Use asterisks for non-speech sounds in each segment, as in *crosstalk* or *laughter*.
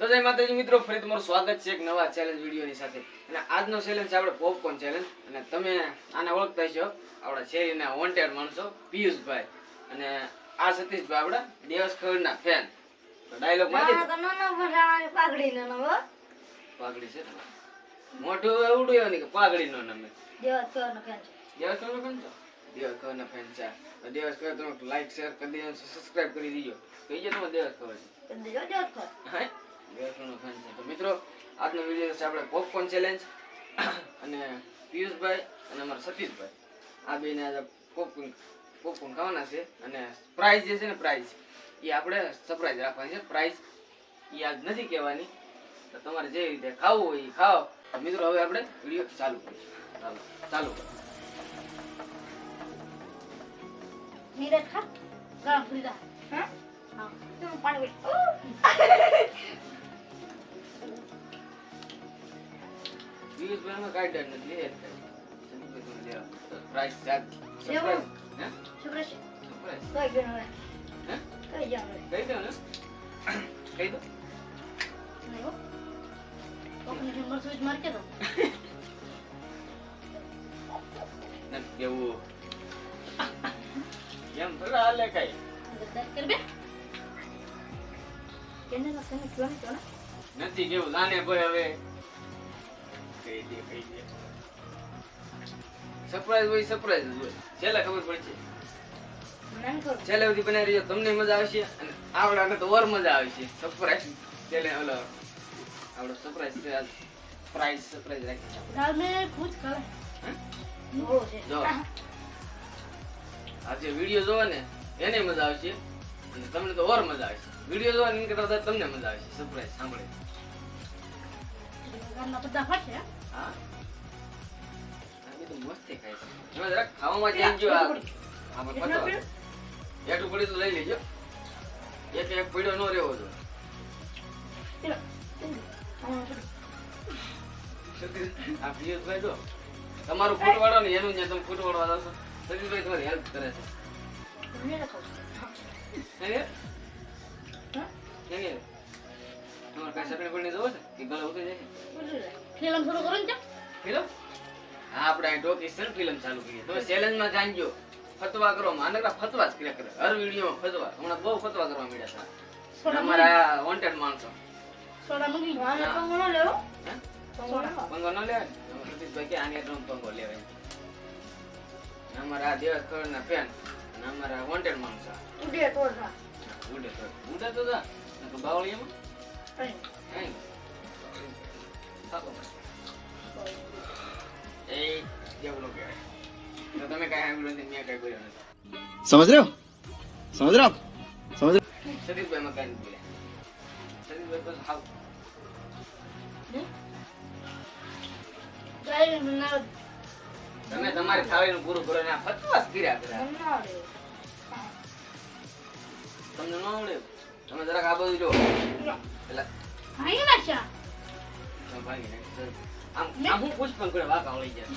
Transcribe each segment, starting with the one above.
તો જય માતાજી મિત્રો ફરી તમારું સ્વાગત છે એક નવા ચેલેન્જ વિડીયોની સાથે. અને આજનો ચેલેન્જ છે આપણે પોપકોર્ન ચેલેન્જ અને તમે આને ઓળખતા છો આપણા શેરીના વોન્ટેડ માણસો પિયુષભાઈ. અને આ સતીશભાઈ આપણા દેવસ ખવડના ફેન ડાયલોગમાંથી પાઘડી નો પાઘડી છે મોટું એવડું એવું કે પાઘડી નો નમે દેવસ ખવડનો ફેન છો? દેવસ ખવડના ફેન છે તો દેવસ ખવડ તમે લાઈક શેર કરી દેજો સબસ્ક્રાઇબ કરી દીજો. કહી જો તમે દેવસ ખવડ છે હે? બેસવાનો ફેન છે. તો મિત્રો આજનો વીડિયો છે આપણે પોપકોર્ન ચેલેન્જ અને પિયુષભાઈ અને અમારા સતીશભાઈ. આ બેને આજે પોપકોર્ન પોપકોર્ન ખાવાના છે અને પ્રાઇઝ જે છે ને પ્રાઇઝ એ આપણે સરપ્રાઈઝ રાખવાની છે. પ્રાઇઝ એ આજ નથી કહેવાની. તો તમારે જે રીતે ખાવું હોય એ ખાઓ. મિત્રો હવે આપણે વીડિયો ચાલુ કરીશું. ચાલો ચાલુ નીરજ ખા ગરમ ફ્રીદા હા? હા તું પાણી પિયુષભાઈ અમે કાંઈ ડર નથી એ જ ખાય. સતીશભાઈ તમે લેવા. તો પ્રાઇઝ છે આજ લેવું? સરપ્રાઈઝ હે શુક્રેશ સરપ્રાઈઝ કઈ ગયો હવે હે કઈ જાવ હવે કહી દો ને કહી દો નહીં હો કોકની નંબર સ્વિચ માર કે દો નથી કેવું એમ થોડા હાલે કઈ નથી કેવું લાને ભાઈ હવે. કહી દે કહી દે સરપ્રાઈઝ હોય સરપ્રાઈઝ હોય. છેલ્લે ખબર પડશે. છેલ્લે સુધી બનાવી રહ્યો તમને મજા આવશે અને આવડાને તો ઓર મજા આવશે. સરપ્રાઈઝ છેલ્લે ઓલો આવડો સરપ્રાઈઝ છે આજ પ્રાઇઝ સરપ્રાઈઝ રાખી કુછ કર હે? ઓ છે. જો. આ જે વીડિયો જોવો ને એને મજા આવશે. તમને તો ઓર મજા આવશે. વીડિયો જોવા કરતા તમને મજા આવશે. સરપ્રાઈઝ સાંભળે. ઘરના બધા હશે હા? આ બધું મસ્તી ખાય છે. એમાં જરાક ખાવામાં ધ્યાન જો આ આમાં પતો પતવા. પડી તો લઈ લેજો. એક એક પીડો ન રહેવો પેલો. આ પિયુષભાઈ જો તમારું ફૂટવાડો ને એનું જે તમે ફૂટવાડવા જાવ સતીશભાઈ તમારી હેલ્પ કરે છે. ફિલ્મ શરૂ કરો ને ફિલ્મ? હા આપણે અહીં ટોકીસ ફિલ્મ ચાલુ કરીએ. તમે ચેલેન્જમાં જાણજો. ફતવા કરો માનકરા ફતવા જ કર્યા કરે. હર વિડીયોમાં ફતવા. હમણાં બહુ ફતવા કરવા મળ્યા છે અમારા વોન્ટેડ માણસો. સોડા મંગી મને કંગણો લેવો. પંગો ન લેવાય? ને? કે આની પંગો લેવાય. અમારા ફેન તમે કઈ સાંભળ્યું નથી મેં કઈ બોલ્યો સમજ રહ્યો? સમજ રહ્યો? સમજ રહ્યો? સતીશભાઈ માં કઈ બોલ્યા. સતીશભાઈ બસ તમે તમારી થાળીનું પૂરું કરો ને આ કર્યા કરે. મના રે તમને ન આવડે? તમે જરાક આ બધું જો. ના. આમ આમ હું પૂછ પણ કરે વાંકા વળી જાય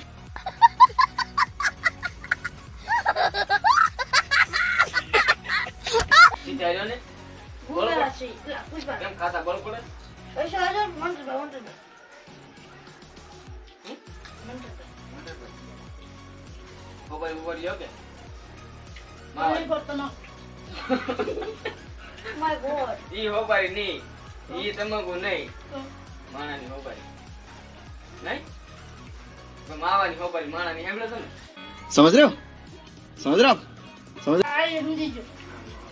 સીધા ને. ગુલા છે. લા પુષ્પા. કેમ ખાતા બળ પડે? પૈસા હજાર મંત્ર મંત્ર મંત્ર મોબાઈલ મોબાઈલ લ્યો કે મારી. પોતાનો માય ગોડ ઈ મોબાઈલ નહીં. ઈ તમાકુ નહીં. માણાની મોબાઈલ નહીં? પણ માવાની મોબાઈલ માણાની હેમલે તમે? સમજ રહ્યો? સમજ રહ્યો? સમજ આય સમજી જો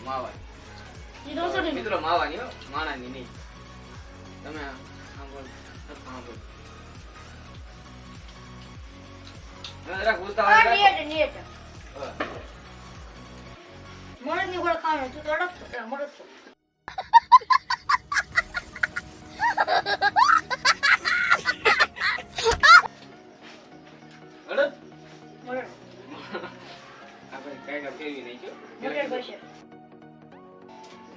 માવાની. મિત્રો માવાની હો માણાની નહીં. તમે આમ બોલ. આમ બોલ. જરાક ઉતાવળ રાખો. નિયત નિયત હવે. મને ની ગોળ ખાવાનું તું તો અડક છો મરદ છો અડદ? મરદ *laughs* આપણે કાંઈ કાંઈ ફેરવી નાખ્યો. મરદ બસે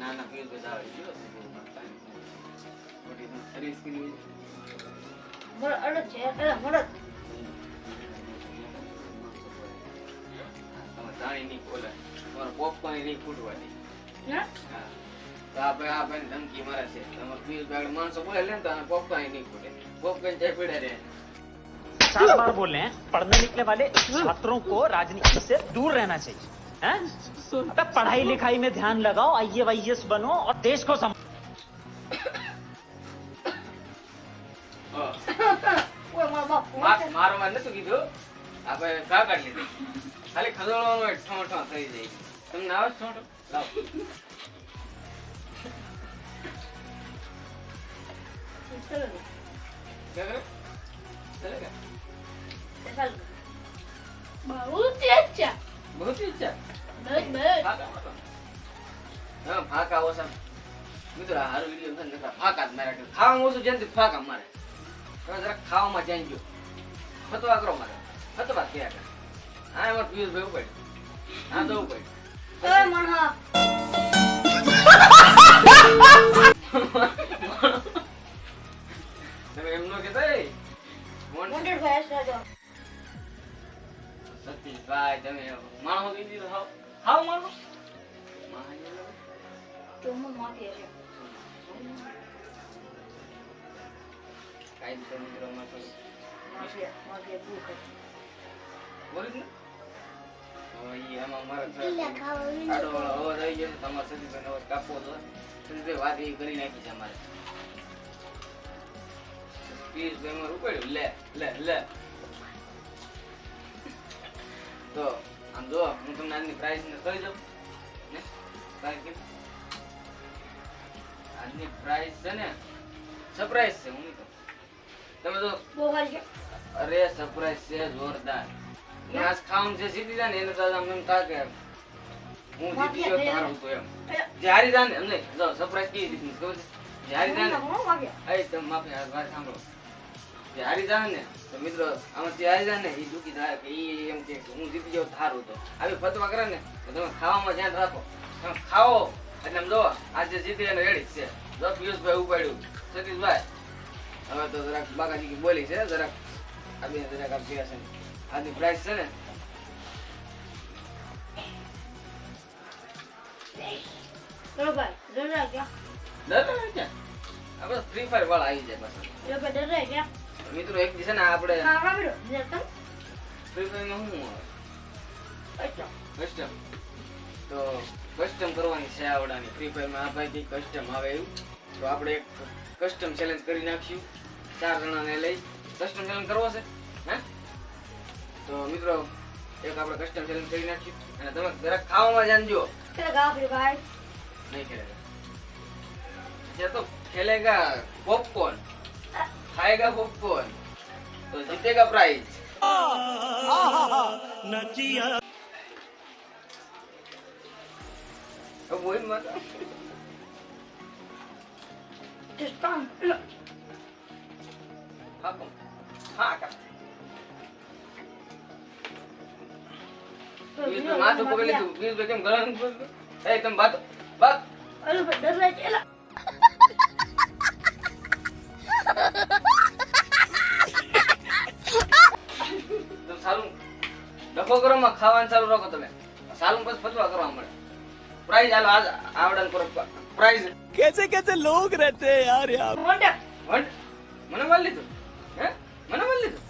ના ના ફેર બધા આવી ગયો મોટી તો સર્વિસ કરી હોય. મરદ અડક છે એટલે મરદ તમારે જાણી નહીં ખોલે તમારે પોપકોર્ન નહીં ફૂટવાની ના હા તો આ ભાઈ આ ભાઈને ધમકી મારે છે તમારે પિયુષભાઈ આગળ માણસો બોલે લે ને તો આને પોપકાય નહીં ફૂટે પોપકાઈને ચાય પીડે રહે चार बार बोल रहे हैं पढ़ने निकले वाले छात्रों को राजनीति से दूर रहना चाहिए हैं? अबे पढ़ाई लिखाई में ध्यान लगाओ आई वाईएस बनो और देश को सम હા. ઓય મારો બાપ મા- મારવા નતું કીધું આપણે કા કાઢી લીધી ખાલી ખદોડવાનો હોય ઠો ઠો થઈ જાય તમને આવે છે ઠો ઠો લાવો ચલો ને. क्या करे चलेगा ચાલો. બહુ તેજ છે बहुत ही अच्छा બસ બસ ફાકા મારો. હા ફાકા ઓછા મિત્રો આ હારું વિડીયો છે ને નકરા ફાકા જ મારે ખાવામાં ઓછું જેમ ફાકા મારે તમે જરાક ખાવામાં ધ્યાન જો ફતવા કરો મારે ફતવા થયા કરે આ તો ઓય મણહા તમે એમનો કેતા મોન્ટેડ ભાઈ સતીશભાઈ તમે માણો દીધો હાવ હાવ માણસો માણસો. તો હું માફી હશે. કાંઈ તો મિત્રો માં તો માફી માફી ભૂખ હતી. બોલી ને હવે ઈ આડો અવાજ આવી ગયો તમારે સતીશભાઈ અવાજ કાપવો તો સતીશભાઈ વાત એવી કરી નાખી છે અમારે પિયુષભાઈ અમારે ઉપાડ્યું લે લે લે તો આમ જો હું તમને આજની પ્રાઇસ ને કહી. દઉં ને પ્રાઇસ આજની પ્રાઇસ છે. ને સરપ્રાઈઝ છે હું નહીં તમે તો અરે સરપ્રાઈઝ છે જોરદાર. નાસ ખાવાનું છે સીધી જાને એને દાદા આમ એમ થાય કે હું જીતી ગયો તો હારું તો એમ. જે હારી જાય ને એમ નહીં જો સરપ્રાઈઝ કેવી દીધી ખબર છે? જે હારી જાય ને હું માફી એ તમે માફી આ વાત સાંભળો. જે હારી જાય ને તો મિત્રો આમાંથી હારી જાને એ દુઃખી થાય કે ઈ એમ કે હું જીતી ગયો તો હારું તો. આવી ફતવા કરે ને તો તમે ખાવામાં ધ્યાન રાખો. તમે ખાઓ એટલે આમ જો આજે જીતી એને રેડી છે. જો પિયુષભાઈ ઉપાડ્યું. સતીશભાઈ હવે તો જરાક બાકાજી બોલી છે જરાક આ બે જરાક આમ છે. આજની પ્રાઇસ છે ને. આપણે ફ્રી ફાયર વાળા આવી જાય પાછા. મિત્રો એક દિવસે ને આપણે ફ્રી ફાયરમાં શું કસ્ટમ તો કસ્ટમ કરવાની છે આવડાની. ફ્રી ફાયરમાં આ ભાઈ કસ્ટમ આવે એવું. તો આપણે એક કસ્ટમ ચેલેન્જ કરી નાખશું. ચાર જણાને લઈ. કસ્ટમ ચેલેન્જ કરવો છે? હે? તો મિત્રો એક આપણે કસ્ટમ ચેલેન્જ કરી નાખીએ અને તમે જરાક ખાવામાં જાણજો. ચલો ગાવ ફિર ભાઈ નહીં ખેલેગા. જે તો ખેલેગા પોપકોર્ન ખાએગા પોપકોર્ન તો જીતેગા પ્રાઇઝ નચિયા Just bang. Look. માથું કેમ ગળાનું એ તમે ખાવાનું ચાલુ રાખો તમે. સારું બસ પતવા કરવા મળે. પ્રાઇઝ હાલો આજ આવડન પર પ્રાઇઝ કેસે કેસે લોગ રહેતે હૈ યાર યાર? મને મળી લીધું? હે? મને મળી લીધું?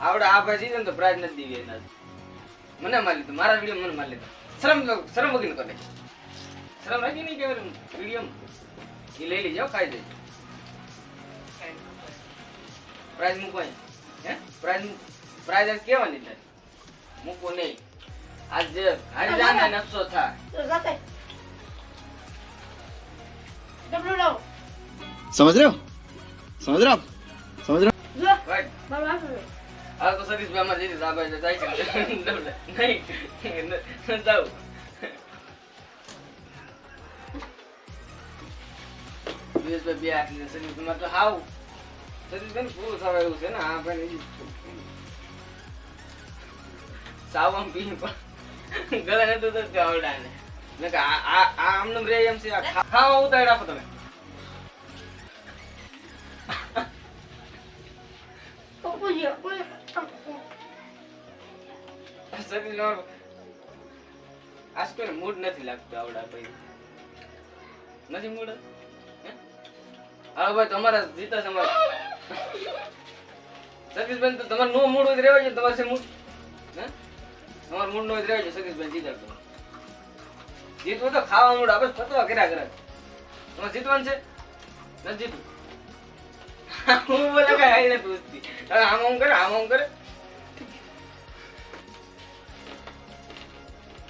આવડે આ ભાઈ જીતે તો પ્રાઇઝ નથી દીધી મને મારી લીધું મારા વીડિયો મને મારી લીધું. શરમ શરમ વગીને કરે શરમ રાખી નહીં કહેવાય વીડિયો એ લઈ લેજો ખાઈ દેજો પ્રાઇઝ મૂકો હે? પ્રાઇઝ પ્રાઇઝ આજ કહેવાની તારી. મૂકો નહીં. આજ જે હારી જાને નફસો થાય. સમજ રહ્યો? સમજ રહ્યો? સમજ રહ્યો? આ તો સતીશ મામા જઈ દીધા ભાઈ જાય છે. નહીં. જાઉં. દિનેશભાઈ ને હા આમ પીને પણ. છે ખાવા તમે. કોઈ નો આજ કોઈ મૂડ નથી લાગતું આવડા ભાઈ. નથી મૂડ? હે? ભાઈ, તમારા જીતા તમારે. સતીશભાઈ, તો તમારે નો મૂડ તો રહેવા છે તમારે છે મૂડ? તમારે મૂડ નો તો રહેવા છે સતીશભાઈ, જીતા તો. જીતવું તો ખાવા મૂડ આપણે ફતવા કર્યા કરે. તમારે જીતવાનું છે? નથી જીતવું. હું બોલે કઈ, આઈ નથી પૂછતી. આમ આમ કરે, આમ આમ કરે.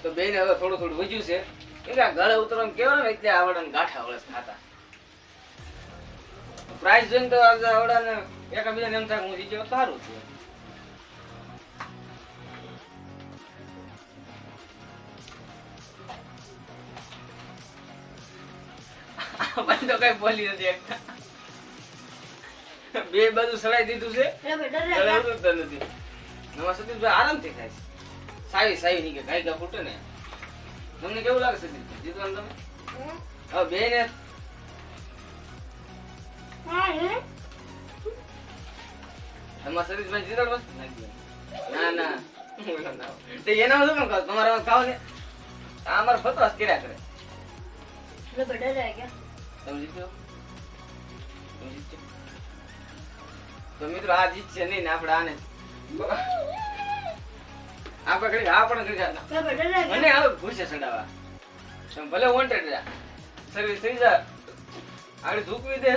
તો બેન હવે થોડું થોડું વધ્યું છે. એટલે આ ગળે ઉતરવાનું કેવાનું ને એટલે આવડે ગાંઠા વળસ ખાતા. પ્રાઇસ જોઈને તો આજે આવડાને એકબીજાને એમ થાય હું જીત્યો સારું છું. તો કઈ બોલી નથી બે બધું સડાઈ દીધું છે. નથી. આરામથી થાય છે. સાવી સાવી કે કાંઈ કાંઈ ફૂટે ને. તમને કેવું લાગે છે જીતવાનું તમે? હવે બે ને તમારા સતીશભાઈ જીતાડ ના ના. એના શું કામ તમારા ખાવ ને? અમારા ફતવાસ કર્યા કરે. તમે તો મિત્રો આ જીત છે નહીં ને આપણે આને. આ પણ મને ઘૂસે સંડાવા. ભલે વોન્ટેડ રહ્યા. સર્વિસ થઈ જાય. આગળ ધૂકવી દે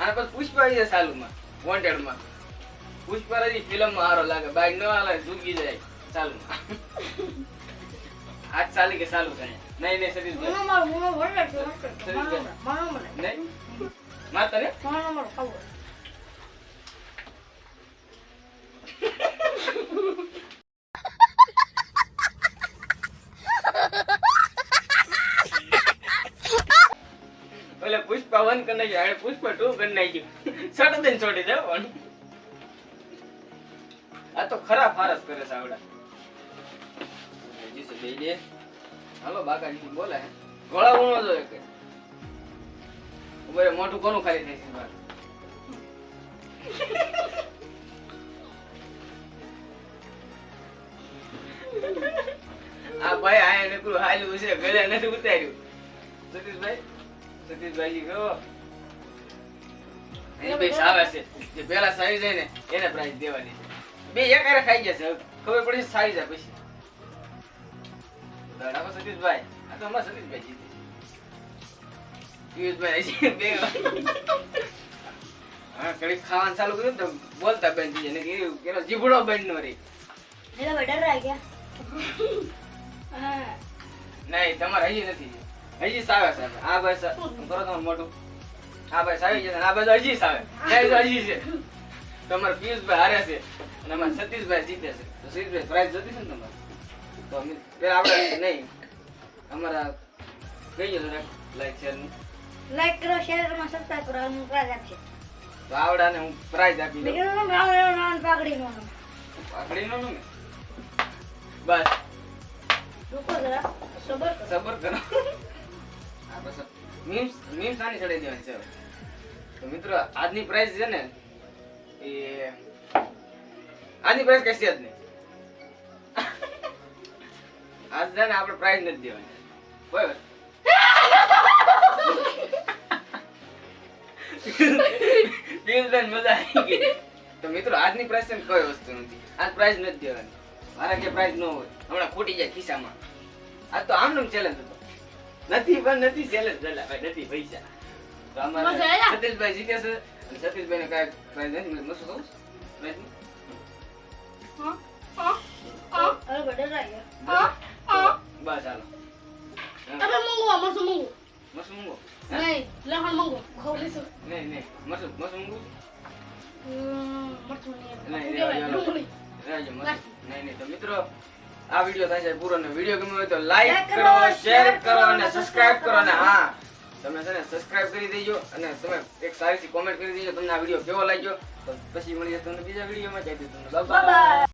અને પછી પુષ્પા આવી જાય સાલુમાં વોન્ટેડમાં ફિલ્મમાં હારો લાગે. બાઈક ન હાલે ધૂકી જાય ચાલુમાં આજ ચાલી કે ચાલુ થાય. નહીં નહીં મારો મોનો. ઓલે પુષ્પા વન કરી નાખ્યું. હવે પુષ્પા ટુ કરી નાખ્યું. સટ દઈને છોડી દે પણ. આ તો ખરા ફારસ કરે છે આવડા. જીસે બે દે હાલો બાકાજી બોલે ગોળા ઉણો જોઈએ કે. ઉભરે મોટું કોનું ખાલી થઈ છે બાર *laughs* આ ભાઈ આયા નીકળું હાલ્યું છે ગળે નથી ઉતાર્યું. સતીશભાઈ સતીશભાઈ કહો. એ બે સાવે છે. જે પેલા સાવી જાય ને એને પ્રાઇઝ દેવાની. બે એક ખાઈ જશે. ખબર પડી સાવી જાય પછી. તો સતીશભાઈ. આ તો અમારા સતીશભાઈ જીતે પિયુષભાઈ બે હા કડી ખાવાનું ચાલુ કર્યું ને તો બોલતા બેન થઈ જાય. કે જીભડો બેન નો રે એટલે નહીં તમારે હજી નથી. હજી સાવે સાહેબ. આ ભાઈ સાહેબ કરો તમારું મોટું આ ભાઈ સાવી જશે આ ભાઈ હજી સાવે હજી છે. તમારે પિયુષભાઈ હારે છે અને અમારે સતીશભાઈ જીતે છે. તો સતીશભાઈ પ્રાઇઝ જતી છે ને તમારે? તો અમે પેલા આપણે નહીં. અમારા કઈ ગયો લાઈક શેર લાઈક કરો શેરમાં સબસ્ક્રાઇબ કરો હું પ્રાઇઝ આપશે. તો આવડાને હું પ્રાઇઝ આપી દઉં. બીજું નામ નામ પાકડી નો પાકડી નો ને? બસ. રૂકો જરા. સબર કરો. સબર કરો. મીમ્સ મીમ્સ આની દેવાની છે. તો મિત્રો, આજની પ્રાઇસ છે ને, એ આજની પ્રાઇસ કશી જ નહીં આજ છે ને આપણે પ્રાઇસ નથી દેવાની. બરાબર? વસ્તુ નથી. આજ પ્રાઇસ નથી દેવાની. મારા કે પ્રાઇસ ન હોય. હમણાં ખોટી જાય ખિસ્સામાં. આ તો આમનું ચેલેન્જ નથી પણ નથી ચેલેન્જ ચલા ભાઈ નથી પૈસા. તો અમારે સતીશભાઈ જીતે છે. અને સતીશભાઈને કાંઈ પ્રાઇઝ નથી મળ્યું. મસ્ત કહું? પ્રાઇઝ નહીં? હા? હા? હા? અરે ભાઈ ડર લાગ્યા હા? બસ હાલો. તમે મંગવા મસું મંગુ મસ્ત મૂંગો નહીં લહણ મંગુ ખવડીશું નહીં નહીં. મસ્ત મસ્ત મૂંગો મરચું નહીં, નહીં રહેવા દો. ડુંગળી. રહેજો મસ્ત નાખી. નહીં નહીં. તો મિત્રો આ વીડિયો થાય છે પૂરો ને વીડિયો ગમ્યો હોય તો લાઈક કરો શેર કરો અને સબસ્ક્રાઇબ કરો અને હા તમે છે ને સબસ્ક્રાઇબ કરી દેજો અને તમે એક સારી કોમેન્ટ કરી દેજો તમને આ વીડિયો કેવો લાગ્યો? તો પછી મળીએ તમને બીજા વિડીયોમાં જય તમને બાય બાય